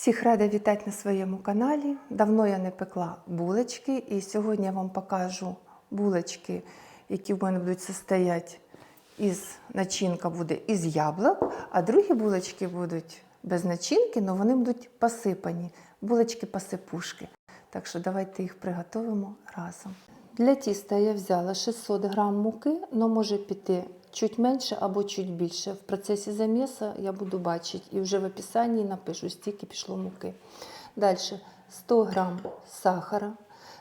Всіх рада вітати на своєму каналі. Давно я не пекла булочки, і сьогодні я вам покажу булочки, які в мене будуть состояти із начинка буде із яблук, а другі булочки будуть без начинки, але вони будуть посипані. Булочки-посипушки. Так що давайте їх приготуємо разом. Для тіста я взяла 600 грам муки, але може піти чуть менше або чуть більше. В процесі замісу я буду бачити і вже в описанні напишу, стільки пішло муки. Далі 100 грам сахара,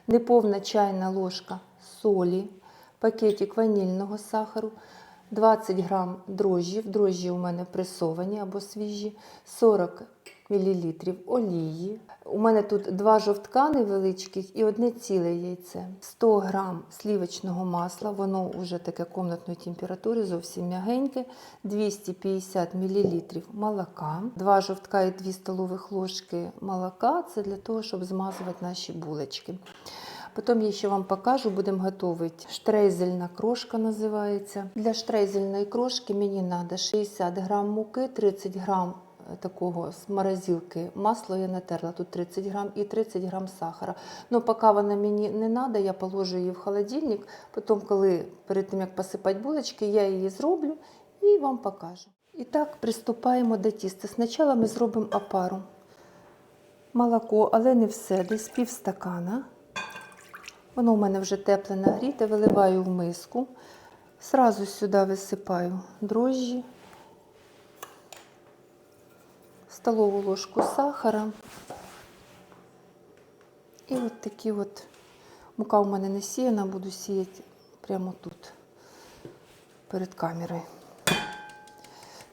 неповна чайна ложка солі, пакетик ванільного сахару, 20 грам дрожжів, дрожжі у мене пресовані або свіжі, 40 мл олії. У мене тут два жовтка невеличких і одне ціле яйце. 100 грам слівочного масла, воно вже таке комнатної температури, зовсім м'ягеньке. 250 мл молока, два жовтка і 2 столових ложки молока. Це для того, щоб змазувати наші булочки. Потім я ще вам покажу, будемо готувати. Штрейзельна крошка називається. Для штрейзельної крошки мені треба 60 грам муки, 30 грам такого з морозилки масло я натерла, тут 30 грам і 30 грам сахара. Ну, поки вона мені не треба, я положу її в холодильник. Потім, коли перед тим як посипати булочки, я її зроблю і вам покажу. І так, приступаємо до тіста. Спочатку ми зробимо опару. Молоко, але не все, десь пів стакана. Воно у мене вже тепле нагріте, виливаю в миску. Сразу сюди висипаю дрожжі, столову ложку сахара. І от такі от мука у мене не сіяна, буду сіяти прямо тут, перед камерою.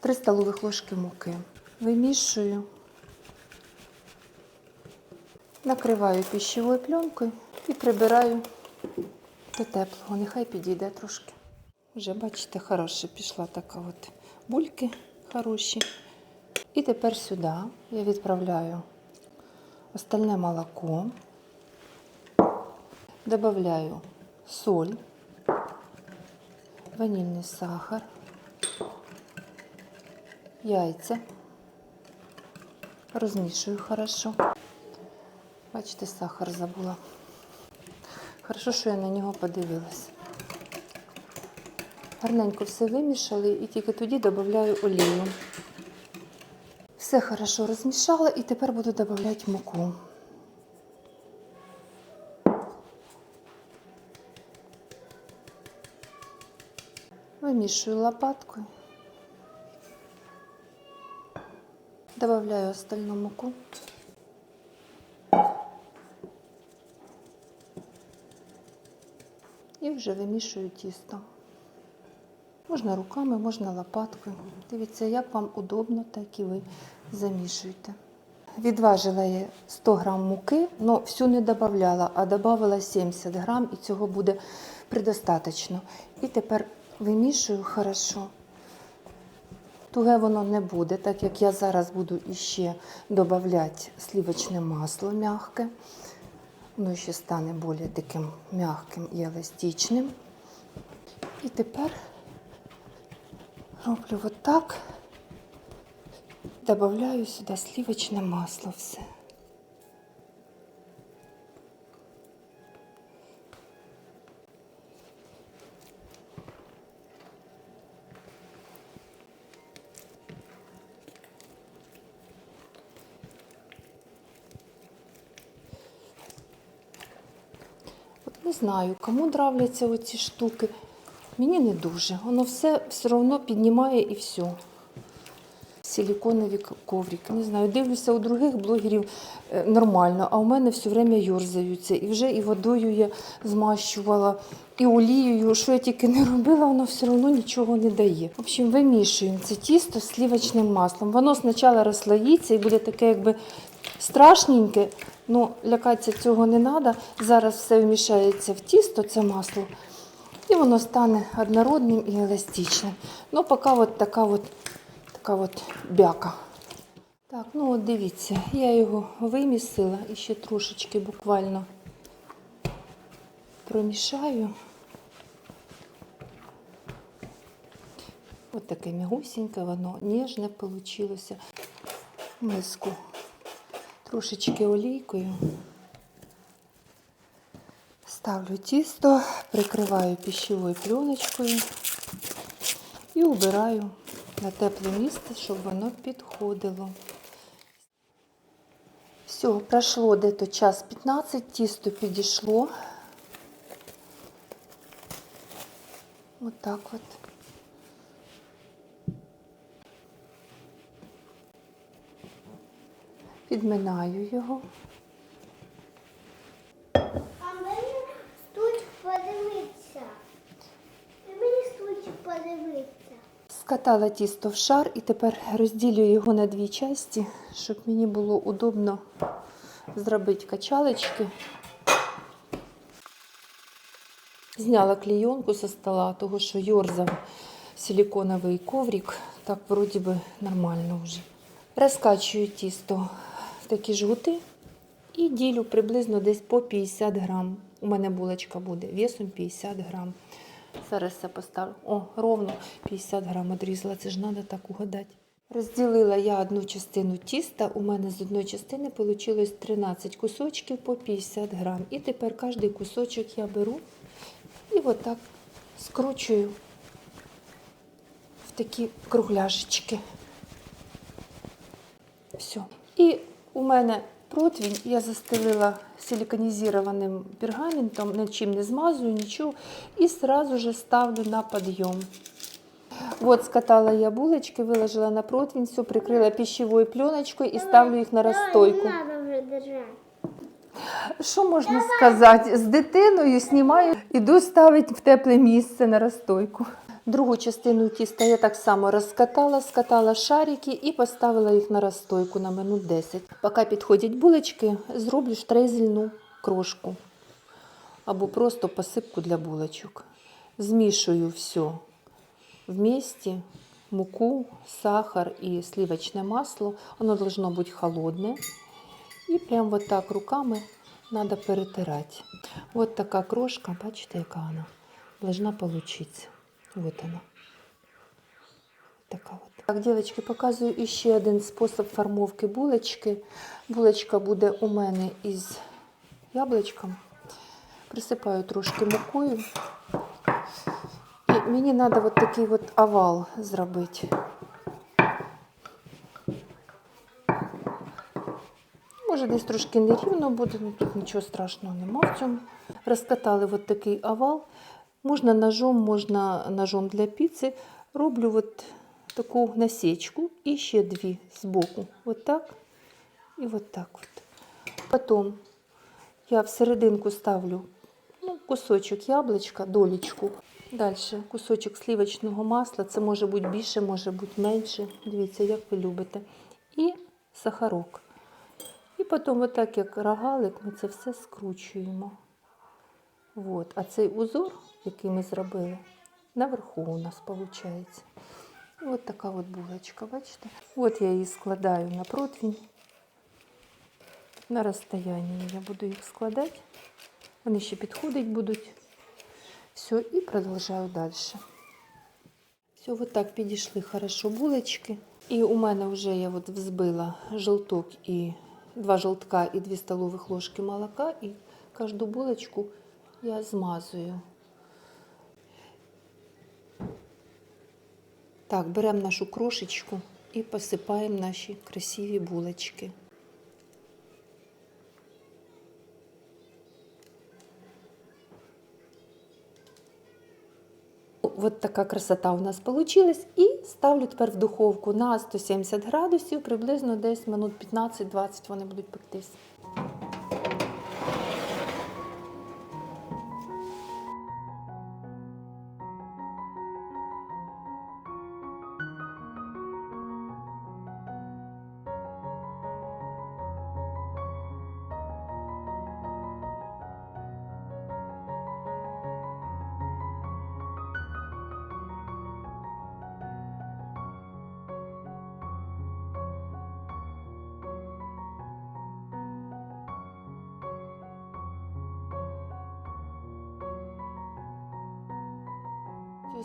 Три столових ложки муки. Вимішую, накриваю пищевою пленкою і прибираю до теплого. Нехай підійде трошки. Вже, бачите, хороше пішла така от бульки хороші. І тепер сюди я відправляю остальне молоко, додаю соль, ванільний сахар, яйця, розмішую хорошо. Бачите, сахар забула. Хорошо, що я на нього подивилась. Гарненько все вимішали і тільки тоді додаю олію. Все хорошо розмішала і тепер буду додавати муку. Вимішую лопаткою. Добавляю остальну муку. І вже вимішую тісто. Можна руками, можна лопаткою. Дивіться, як вам удобно, так і ви замішуйте. Відважила я 100 грам муки, але всю не додавала, а додавала 70 грам і цього буде предостаточно. І тепер вимішую хорошо. Туге воно не буде, так як я зараз буду іще додавати сливочне масло м'яке. Воно ще стане більш таким м'яким і еластичним. І тепер роблю вот так. Добавляю сюди сливочне масло все. Не знаю, кому нравляться оці штуки. Мені не дуже. Воно все все одно піднімає і все. Силіконові коврики. Не знаю, дивлюся у других блогерів е, нормально, а у мене все время йорзаються. І вже і водою я змащувала, і олією. Що я тільки не робила, воно все одно нічого не дає. В общем, вимішуємо це тісто з слівочним маслом. Воно спочатку розслоїться і буде таке, якби страшненьке. Ну, лякатися цього не треба. Зараз все вмішається в тісто, це масло. І воно стане однородним і еластичним. Ну, поки от така от, така от бяка. Так, ну от дивіться, я його вимісила і ще трошечки буквально промішаю. От таке м'ягусіньке воно, ніжне вийшло. Миску трошечки олійкою. Ставлю тісто, прикриваю пищевою пленочкою і убираю на тепле місце, щоб воно підходило. Все, пройшло десь час 15, тісто підійшло. Отак от. Підминаю його. А мені стульчик подивитися. І мені стульчик подивитися. Скатала тісто в шар і тепер розділю його на дві часті, щоб мені було удобно зробити качалочки. Зняла клейонку зі стола, того що йорзав силиконовий коврик. Так вроді би нормально вже. Розкачую тісто в такі жгути і ділю приблизно десь по 50 грам. У мене булочка буде весом 50 грам. Зараз я поставлю. О, ровно 50 грам одрізала. Це ж треба так угадати. Розділила я одну частину тіста. У мене з одної частини вийшло 13 кусочків по 50 грам. І тепер кожний кусочок я беру і отак скручую в такі кругляшечки. Все. І у мене противень я застелила силиконізованим пергаментом, нічим не змазую, нічого. І сразу же ставлю на підйом. От скатала я булочки, виложила на противень, все прикрила пищевою пленочкою і ставлю їх на держати. Що можна сказати? З дитиною знімаю, іду ставити в тепле місце на розстойку. Другу частину тіста я так само розкатала, скатала шарики і поставила їх на розстойку на минут 10. Поки підходять булочки, зроблю штрезельну крошку або просто посипку для булочок. Змішую все вместе, муку, сахар и сливочное масло. Оно должно быть холодное. І прям вот так руками надо перетирати. Вот така крошка, бачите, яка вона должна получиться. Вот она. Така от. Так, дівчатки, показую ще один спосіб формовки булочки. Булочка буде у мене із яблучком. Присипаю трошки мукою. І мені треба от такий от овал зробити. Може, десь трошки нерівно буде, ну тут нічого страшного нема в цьому. Розкатали от такий овал. Можна ножом, можна ножом для піци. Роблю от таку насічку і ще дві збоку. От так і от так. От. Потім я в серединку ставлю ну, кусочок яблучка, долічку. Далі кусочок сливочного масла. Це може бути більше, може бути менше. Дивіться, як ви любите. І сахарок. І потім, отак, як рогалик, ми це все скручуємо. От. А цей узор, який ми зробили, наверху у нас виходить. Ось така от булочка, бачите? От я її складаю на противень. На розстоянні я буду їх складати. Вони ще підходить будуть. Все, і продовжую далі. Все, вот так підійшли хорошо булочки. І у мене вже я от взбила желток і два желтка і 2 столових ложки молока. І кожну булочку я змазую. Так, беремо нашу крошечку і посипаємо наші красиві булочки. Вот така красота у нас получилась. І ставлю тепер в духовку на 170 градусів, приблизно десь минут 15-20 вони будуть пектись.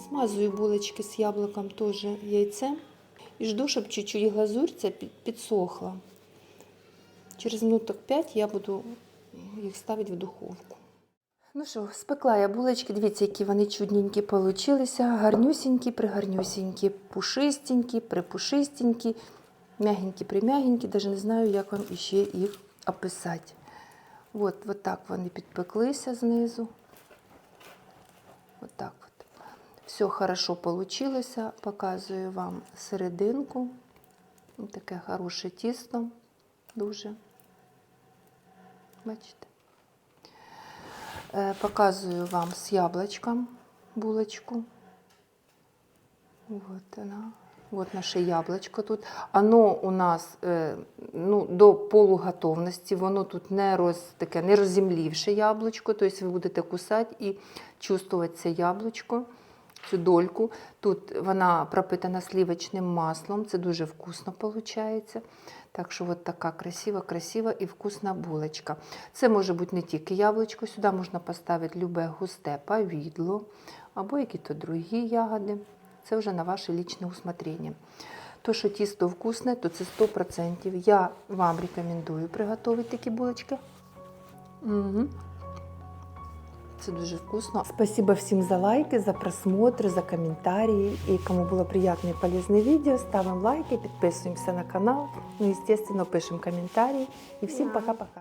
Смазую булочки з яблуком теж яйцем і жду, щоб чуть-чуть глазурь ця підсохла. Через минуток 5 я буду їх ставити в духовку. Ну що, спекла я булочки, дивіться, які вони чудненькі получилися. Гарнюсінькі, пригарнюсінькі, пушистенькі, припушистенькі, м'ягенькі, прим'ягенькі. Даже не знаю, як вам іще їх описати. От, от так вони підпеклися знизу. От так. Все хорошо получилося. Показую вам серединку. Таке хороше тісто. Дуже. Бачите? Е, Показую вам з яблучком булочку. Вот она. Вот наше яблучко тут. Оно у нас е, ну, до полуготовності, воно тут не роз, таке не розземлівше яблучко, тобто ви будете кусати і чувствувати це яблучко, цю дольку. Тут вона пропитана сливочним маслом, це дуже вкусно виходить. Так що от така красива, красива і вкусна булочка. Це може бути не тільки яблучко, сюди можна поставити любе густе повідло або які-то другі ягоди. Це вже на ваше лічне усмотрення. То, що тісто вкусне, то це 100%. Я вам рекомендую приготувати такі булочки. Угу. Це дуже вкусно. Спасибо всем за лайки, за просмотр, за комментарии. И кому было приємне и полезное видео, ставим лайки, подписываемся на канал. Ну, естественно, пишем комментарии. И всем всім пока-пока.